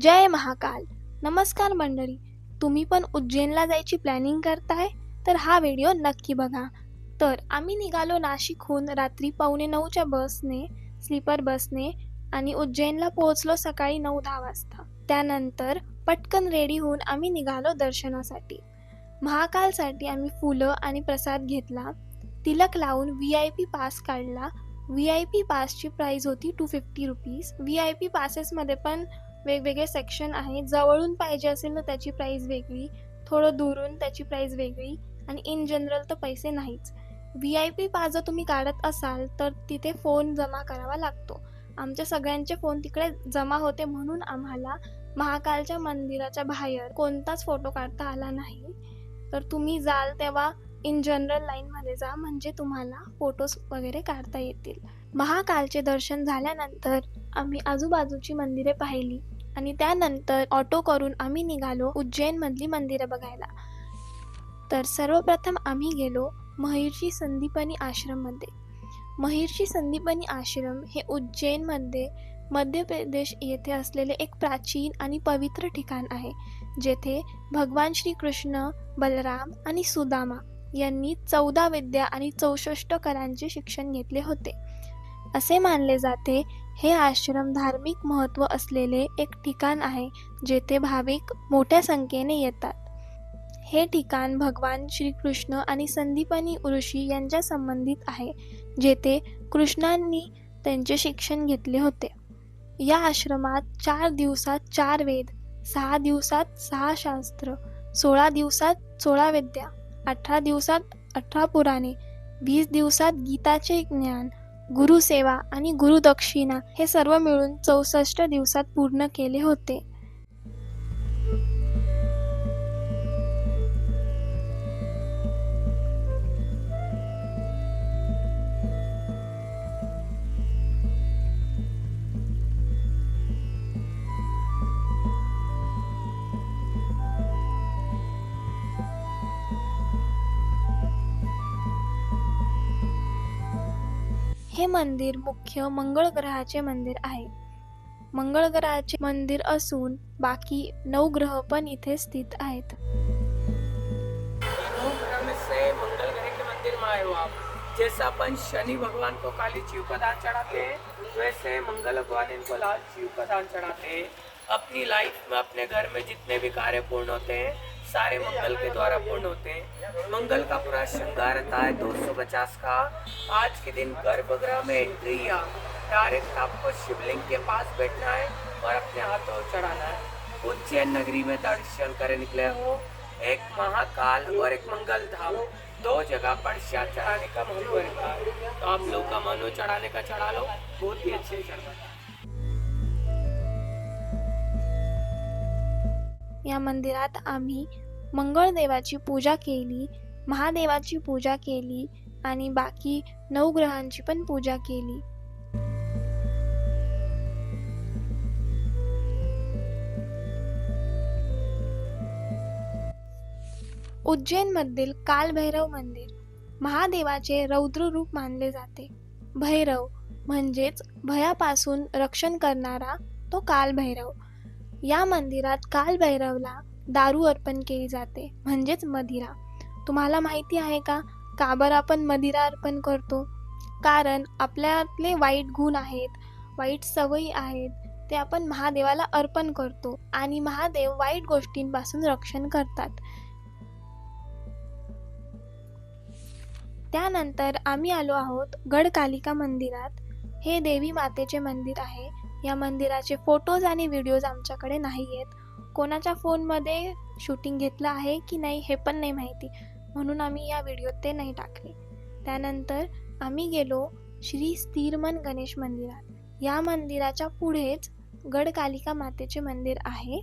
जय महाकाल. नमस्कार मंडळी. तुम्ही पण उज्जैनला जायची प्लॅनिंग करताय? तर हा व्हिडिओ नक्की बघा. तर आम्ही निघालो नाशिकहून रात्री पावणे नऊच्या बसने स्लीपर बसने आणि उज्जैनला पोहोचलो सकाळी नऊ दहा वाजता. त्यानंतर पटकन रेडी होऊन आम्ही निघालो दर्शनासाठी. महाकालसाठी आम्ही फुलं आणि प्रसाद घेतला. तिलक लावून व्ही आय पी पास काढला. व्ही आय पी पासची प्राईज होती two fifty rupees V I P पासेसमध्ये पण वेगवेगळे सेक्शन आहे जवळून पाहिजे असेल तर त्याची प्राईस वेगळी थोडं दुरून त्याची प्राईस वेगळी आणि इन जनरल तर पैसे नाहीच. व्ही आय पी पास जर तुम्ही काढत असाल तर तिथे फोन जमा करावा लागतो. आमच्या सगळ्यांचे फोन तिकडे जमा होते म्हणून आम्हाला महाकालच्या मंदिराच्या बाहेर कोणताच फोटो काढता आला नाही. तर तुम्ही जाल तेव्हा इन जनरल लाईनमध्ये जा म्हणजे तुम्हाला फोटोज वगैरे काढता येतील. महाकालचे दर्शन झाल्यानंतर आम्ही आजूबाजूची मंदिरे पाहिली. आणि त्यानंतर ऑटो करून आम्ही निघालो उज्जैनमधली मंदिरं बघायला. तर सर्वप्रथम आम्ही गेलो महिर्षी संदीपनी आश्रममध्ये. महिर्षी संदीपनी आश्रम हे उज्जैनमध्ये मध्य प्रदेश येथे असलेले एक प्राचीन आणि पवित्र ठिकाण आहे जेथे भगवान श्रीकृष्ण बलराम आणि सुदामा यांनी चौदा विद्या आणि चौसष्ट करांचे शिक्षण घेतले होते. असे मानले जाते हे आश्रम धार्मिक महत्त्व असलेले एक ठिकाण आहे जेथे भाविक मोठ्या संख्येने येतात. हे ठिकाण भगवान श्रीकृष्ण आणि संदीपानी ऋषी यांच्या संबंधित आहे जेथे कृष्णांनी त्यांचे शिक्षण घेतले होते. या आश्रमात चार दिवसात चार वेद सहा दिवसात सहा शास्त्र सोळा दिवसात सोळा विद्या अठरा दिवसात अठरा पुराणे वीस दिवसात गीताचे ज्ञान गुरुसेवा आणि गुरुदक्षिणा हे सर्व मिळून चौसष्ट दिवसात पूर्ण केले होते. हे मंदिर मुख्य मंगळ ग्रहाचे मंदिर आहे. मंगळ ग्रहाचे मंदिर असून बाकी नऊ ग्रह पण इथे स्थित आहेत. मंगल ग्रह के मंदिर में आए हो आप जैसा अपन शनि भगवान को काली चीव का दान चढ़ाते. हैं वैसे मंगल भगवान इनको लाल जीव का दान चढ़ाते. हैं अपनी लाइफ में अपने घर में जितने भी कार्य पूर्ण होते हैं सारे मंगल के द्वारा पूर्ण होते हैं। मंगल का पूरा श्रृंगार रहता है 250 का। आज के दिन गर्भगृह में एंट्री या डायरेक्ट आपको शिवलिंग के पास बैठना है और अपने हाथों चढ़ाना है। उज्जैन नगरी में दर्शन करे निकले हो। एक महाकाल और एक मंगल धाम, दो जगह प्रसाद चढ़ाने का महत्व है तो आप लोग का मनो चढ़ाने का, चढ़ा लो। बहुत ही अच्छे चढ़ा या मंदिरात आम्ही मंगळदेवाची पूजा केली महादेवाची पूजा केली आणि बाकी नऊ ग्रहांची पण पूजा केली. उज्जैनमधील कालभैरव मंदिर महादेवाचे रौद्र रूप मानले जाते. भैरव म्हणजेच भयापासून रक्षण करणारा तो कालभैरव. या मंदिरात कालभैरवला दारू अर्पण केली जाते. म्हणजेच मदिरा. तुम्हाला माहिती आहे का? का बरं आपण मदिरा अर्पण करतो. कारण आपल्यातले वाईट गुण आहेत वाईट सवयी आहेत ते आपण महादेवाला अर्पण करतो आणि महादेव वाईट गोष्टींपासून रक्षण करतात. त्यानंतर आम्ही आलो आहोत गडकालिका मंदिरात. हे देवी मातेचे मंदिर आहे. या मंदिराचे फोटोज आणि व्हिडिओज आमच्याकडे नाही आहेत कोणाच्या फोनमध्ये शूटिंग घेतलं आहे की नाही हे पण नाही माहिती. म्हणून आम्ही या व्हिडिओत ते नाही टाकले. त्यानंतर आम्ही गेलो श्री स्थिरमन गणेश मंदिरात. या मंदिराच्या पुढेच गडकालिका मातेचे मंदिर आहे.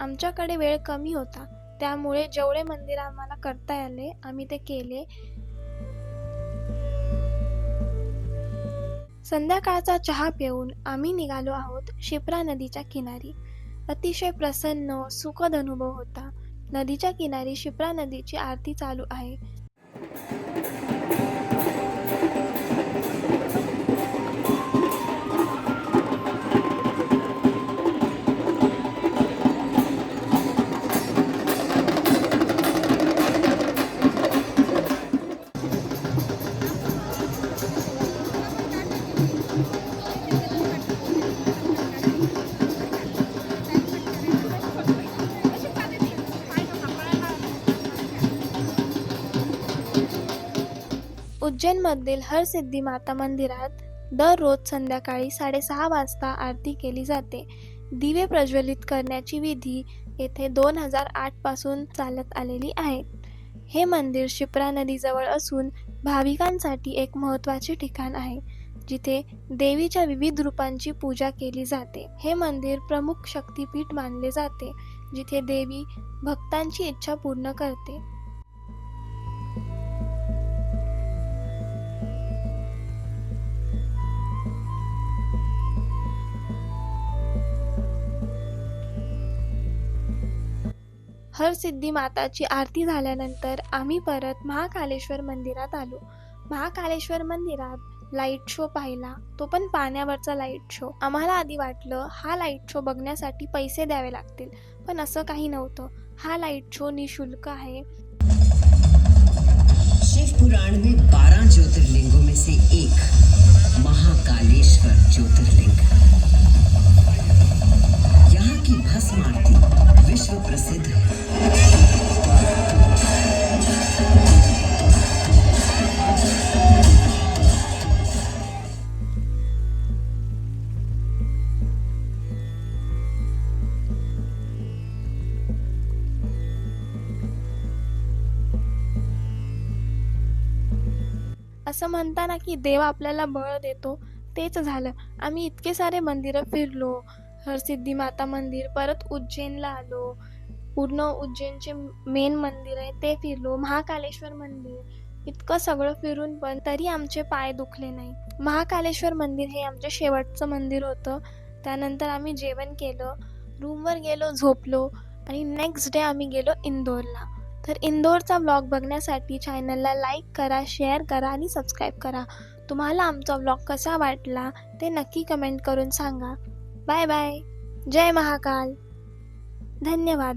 आमच्याकडे वेळ कमी होता. त्यामुळे जेवढे मंदिर आम्हाला करता आले आम्ही ते केले. संध्याकाळचा चहा पिऊन आम्ही निघालो आहोत शिप्रा नदीच्या किनारी. अतिशय प्रसन्न सुखद अनुभव होता. नदीच्या किनारी शिप्रा नदीची आरती चालू आहे. उज्जैनमधील हरसिद्धी माता मंदिरात दररोज संध्याकाळी साडेसहा वाजता आरती केली जाते. दिवे प्रज्वलित करण्याची विधी येथे दोन हजार आठपासून चालत आलेली आहे हे मंदिर शिप्रा नदीजवळ असून भाविकांसाठी एक महत्त्वाचे ठिकाण आहे जिथे देवीच्या विविध रूपांची पूजा केली जाते. हे मंदिर प्रमुख शक्तिपीठ मानले जाते जिथे देवी भक्तांची इच्छा पूर्ण करते. हरसिद्धी माताची आरती झाल्यानंतर आम्ही परत महाकालेश्वर मंदिरात आलो. महाकालेश्वर मंदिरात लाइट शो पाहिला. तो पण पाण्यावरचा लाइट शो आम्हाला आधी वाटलं हा लाइट शो बघण्यासाठी पैसे द्यावे लागतील पण असं काही नव्हतं. हा लाइट शो निशुल्क आहे. शिव पुराण में बारह ज्योतिर्लिंगों में से एक महाकालेश्वर ज्योतिर्लिंग। यहाँ की भस्म आरती विश्व प्रसिद्ध है। असं म्हणताना की देव आपल्याला बळ देतो तेच झालं. आम्ही इतके सारे मंदिरं फिरलो हरसिद्धी माता मंदिर परत उज्जैनला आलो. पूर्ण उज्जैनचे मेन मंदिर आहे ते फिरलो. महाकालेश्वर मंदिर इतकं सगळं फिरून पण तरी आमचे पाय दुखले नाही. महाकालेश्वर मंदिर हे आमचं शेवटचं मंदिर होतं. त्यानंतर आम्ही जेवण केलं रूमवर गेलो झोपलो आणि नेक्स्ट डे आम्ही गेलो इंदोरला. तर इंदोरचा ब्लॉग बघण्यासाठी चॅनलला लाईक करा शेअर करा आणि सबस्क्राईब करा. तुम्हाला आमचा व्लॉग कसा वाटला ते नक्की कमेंट करून सांगा. बाय बाय जय महाकाल. धन्यवाद.